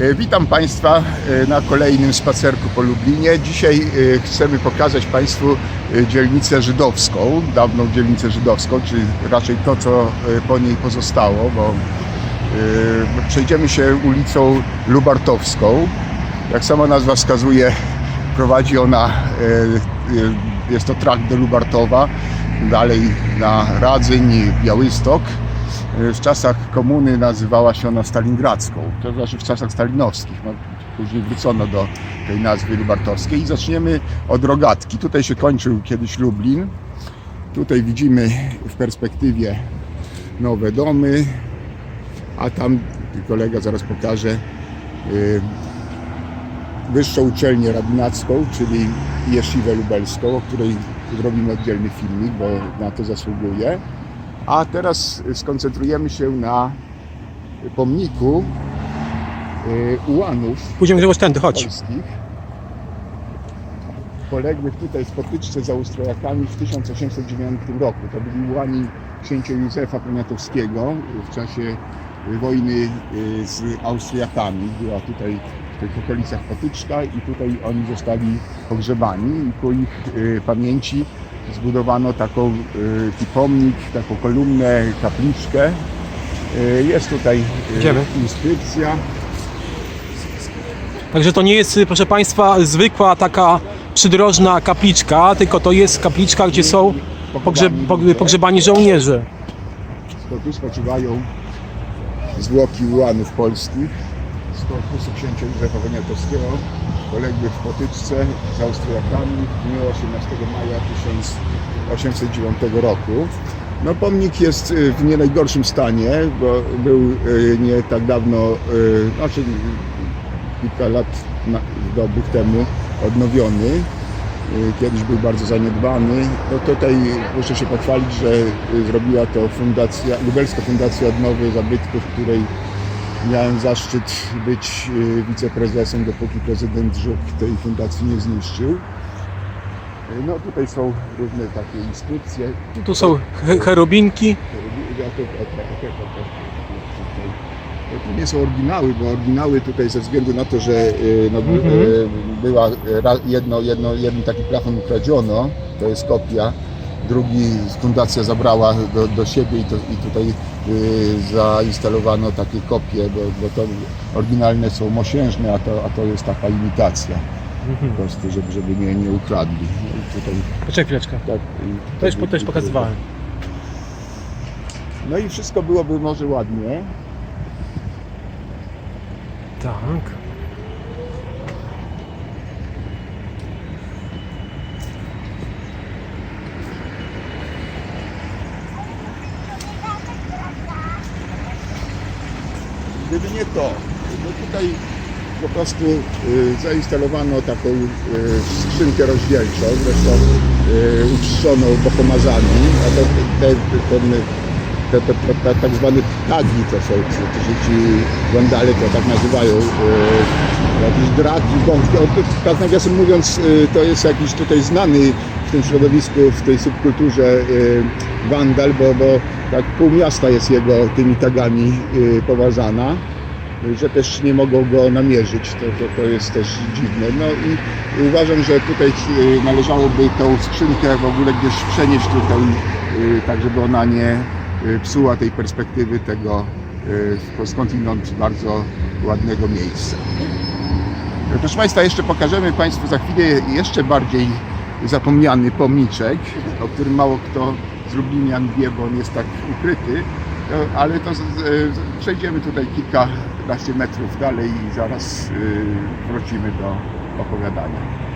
E, Witam Państwa e, na kolejnym spacerku po Lublinie. Dzisiaj e, chcemy pokazać Państwu dzielnicę żydowską, dawną dzielnicę żydowską, czyli raczej to, co po niej pozostało, bo przejdziemy się ulicą Lubartowską. Jak sama nazwa wskazuje, prowadzi ona, jest to trakt do Lubartowa, dalej na Radzyń, Białystok. W czasach komuny nazywała się ona Stalingradzką, to znaczy w czasach stalinowskich. No, później wrócono do tej nazwy lubartowskiej i zaczniemy od rogatki. Tutaj się kończył kiedyś Lublin. Tutaj widzimy w perspektywie nowe domy, a tam kolega zaraz pokaże y, wyższą uczelnię rabinacką, czyli Jeszivę Lubelską, o której zrobimy oddzielny filmik, bo na to zasługuje. A teraz skoncentrujemy się na pomniku y, ułanów Pójdziemy tędy, chodź. polskich poległych tutaj w potyczce z Austriakami w 1809 roku. To byli ułani księcia Józefa Poniatowskiego w czasie wojny y, z Austriakami. Była tutaj tych okolicach potyczka i tutaj oni zostali pogrzebani i ku ich y, pamięci zbudowano taką, y, taki pomnik, taką kolumnę, kapliczkę. Y, Jest tutaj Idziemy. inskrypcja. Także to nie jest, proszę Państwa, zwykła taka przydrożna kapliczka, tylko to jest kapliczka, gdzie są pogrzeb, pog- pogrzebani żołnierze. To tu spoczywają zwłoki ułanów polskich z korpusu księcia Józefa Poniatowskiego, poległych w potyczce z Austriakami w dniu 18 maja 1809 roku. No, pomnik jest y, w nie najgorszym stanie, bo był y, nie tak dawno, y, znaczy kilka lat zdobyć temu odnowiony. Kiedyś był bardzo zaniedbany. No tutaj muszę się pochwalić, że zrobiła to fundacja, Lubelska Fundacja Odnowy Zabytków, której miałem zaszczyt być y, wiceprezesem, dopóki prezydent Żuk tej fundacji nie zniszczył. Y, No tutaj są różne takie inskrypcje. Tu są he- cherubinki. To nie są oryginały, bo oryginały tutaj ze względu na to, że y, no, Mhm. była jedno, jedno, jeden taki plafon ukradziono, to jest kopia, drugi fundacja zabrała do, do siebie i, to, i tutaj y, zainstalowano takie kopie, bo, bo to oryginalne są mosiężne, a to, a to jest taka imitacja po prostu, żeby, żeby nie, nie ukradli. No tutaj, Poczekaj chwileczkę. tak, i- To już, to już pokazywałem. No i wszystko byłoby może ładnie, Tak. Gdyby nie to, no tutaj po prostu y, zainstalowano taką y, skrzynkę rozdzielczą, zresztą y, uczczoną bokomazami, a to, te, te, te, te, te tak zwane tagi to są, czy ci wandale to tak nazywają, O, to, tak nawiasem mówiąc, y, to jest jakiś tutaj znany w tym środowisku, w tej subkulturze y, wandal, bo, bo tak pół miasta jest jego tymi tagami y, poważana że też nie mogą go namierzyć, to, to, to jest też dziwne. No i uważam, że tutaj należałoby tą skrzynkę w ogóle gdzieś przenieść tutaj, tak żeby ona nie psuła tej perspektywy tego skądinąd bardzo ładnego miejsca. Proszę Państwa, jeszcze pokażemy Państwu za chwilę jeszcze bardziej zapomniany pomniczek, o którym mało kto z Lublinian wie, bo on jest tak ukryty, No, ale to przejdziemy tutaj kilkanaście metrów dalej i zaraz y, wrócimy do opowiadania.